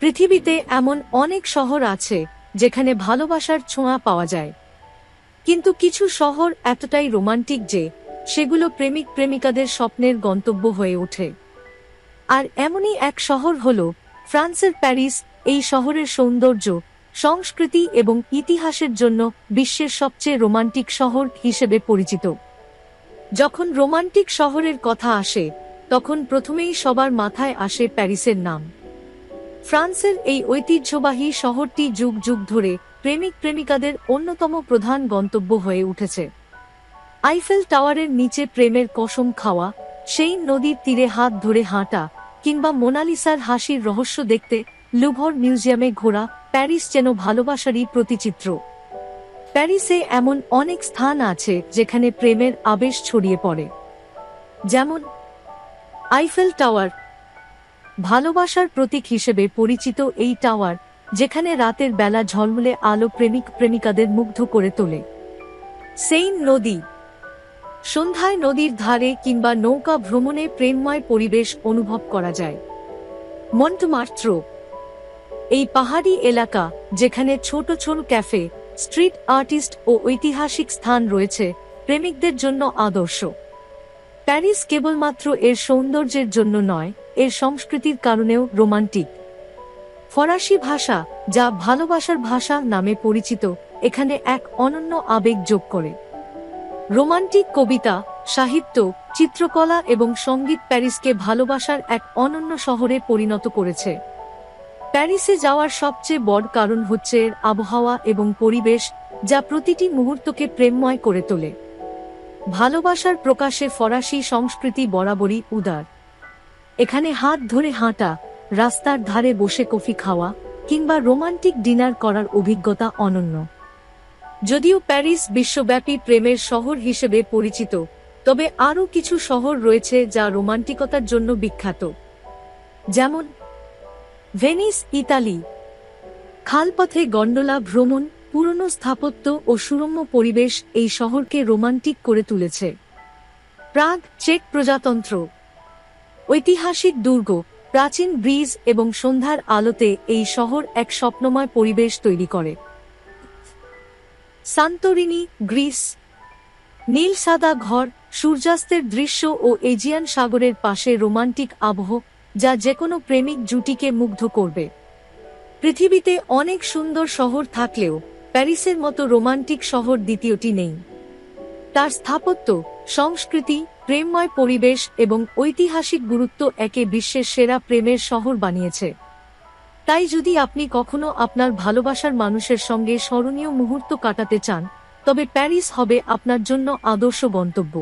পৃথিবীতে এমন অনেক শহর আছে যেখানে ভালোবাসার ছোঁয়া পাওয়া যায়। কিন্তু কিছু শহর এতটাই রোমান্টিক যে সেগুলো প্রেমিক প্রেমিকাদের স্বপ্নের গন্তব্য হয়ে ওঠে। আর এমনই এক শহর হল ফ্রান্সের প্যারিস, এই শহরের সৌন্দর্য, সংস্কৃতি এবং ইতিহাসের জন্য বিশ্বের সবচেয়ে রোমান্টিক শহর হিসেবে পরিচিত। যখন রোমান্টিক শহরের কথা আসে, তখন প্রথমেই সবার মাথায় আসে প্যারিসের নাম। ফ্রান্সের এই ঐতিহ্যবাহী শহরটি যুগ যুগ ধরে প্রেমিক প্রেমিকাদের অন্যতম প্রধান গন্তব্য হয়ে উঠেছে। আইফেল টাওয়ারের নিচে প্রেমের কসম খাওয়া, সেই নদীর তীরে হাত ধরে হাঁটা, কিংবা মোনালিসার হাসির রহস্য দেখতে লুভর মিউজিয়ামে ঘোরা প্যারিস যেন ভালোবাসারই প্রতিচিত্র। প্যারিসে এমন অনেক স্থান আছে যেখানে প্রেমের আবেশ ছড়িয়ে পড়ে। যেমন আইফেল টাওয়ার ভালোবাসার প্রতীক হিসেবে পরিচিত এই টাওয়ার, যেখানে রাতের বেলা ঝলমলে আলো প্রেমিক প্রেমিকাদের মুগ্ধ করে তোলে। সেইন নদী। সন্ধ্যায় নদীর ধারে কিংবা নৌকা ভ্রমণে প্রেমময় পরিবেশ অনুভব করা যায়। মন্টমার্ত্র এই পাহাড়ি এলাকা, যেখানে ছোট ছোট ক্যাফে, স্ট্রিট আর্টিস্ট ও ঐতিহাসিক স্থান রয়েছে, প্রেমিকদের জন্য আদর্শ। প্যারিস কেবলমাত্র এর সৌন্দর্যের জন্য নয়, এর সংস্কৃতির কারণেও রোমান্টিক। ফরাসি ভাষা, যা ভালোবাসার ভাষা নামে পরিচিত, এখানে এক অনন্য আবেগ যোগ করে। রোমান্টিক কবিতা, সাহিত্য, চিত্রকলা এবং সংগীত প্যারিসকে ভালোবাসার এক অনন্য শহরে পরিণত করেছে। প্যারিসে যাওয়ার সবচেয়ে বড় কারণ হচ্ছে এর আবহাওয়া এবং পরিবেশ, যা প্রতিটি মুহূর্তকে প্রেমময় করে তোলে। ভালোবাসার প্রকাশে ফরাসি সংস্কৃতি বরাবরই উদার। এখানে হাত ধরে হাঁটা, রাস্তার ধারে বসে কফি খাওয়া, কিংবা রোমান্টিক ডিনার করার অভিজ্ঞতা অনন্য। যদিও প্যারিস বিশ্বব্যাপী প্রেমের শহর হিসেবে পরিচিত, তবে আরও কিছু শহর রয়েছে যা রোমান্টিকতার জন্য বিখ্যাত। যেমন, ভেনিস, ইতালি। খালপথে গন্ডোলা ভ্রমণ পুরনো স্থাপত্য ও সুরম্য পরিবেশ এই শহরকে রোমান্টিক করে তুলেছে। প্রাগ চেক প্রজাতন্ত্র। ঐতিহাসিক দুর্গ, প্রাচীন ব্রিজ এবং সন্ধ্যার আলোতে এই শহর এক স্বপ্নময় পরিবেশ তৈরি করে। Santorini Greece. নীল সাদা ঘর, সূর্যাস্তের দৃশ্য ও এজিয়ান সাগরের পাশে রোমান্টিক আবহ, যা যে কোনো প্রেমিক জুটিকে মুগ্ধ করবে। পৃথিবীতে অনেক সুন্দর শহর থাকলেও প্যারিসের মতো রোমান্টিক শহর দ্বিতীয়টি নেই। তার স্থাপত্য, সংস্কৃতি, প্রেমময় পরিবেশ এবং ঐতিহাসিক গুরুত্ব একে বিশ্বের সেরা প্রেমের শহর বানিয়েছে। তাই যদি আপনি কখনো আপনার ভালোবাসার মানুষের সঙ্গে স্মরণীয় মুহূর্ত কাটাতে চান, তবে প্যারিস হবে আপনার জন্য আদর্শ গন্তব্য।